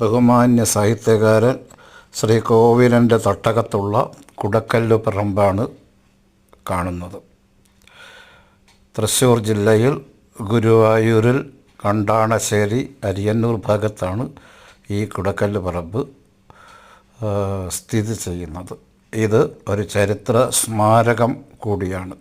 ബഹുമാന്യ സാഹിത്യകാരൻ ശ്രീ കോവിലന്റെ തട്ടകത്തുള്ള കുടക്കല്ല് പറമ്പാണ് കാണുന്നത്. തൃശ്ശൂർ ജില്ലയിൽ ഗുരുവായൂരിൽ കണ്ടാണശ്ശേരി അരിയന്നൂർ ഭാഗത്താണ് ഈ കുടക്കല്ല് പറമ്പ് സ്ഥിതി ചെയ്യുന്നത്. ഇത് ഒരു ചരിത്ര സ്മാരകം കൂടിയാണ്.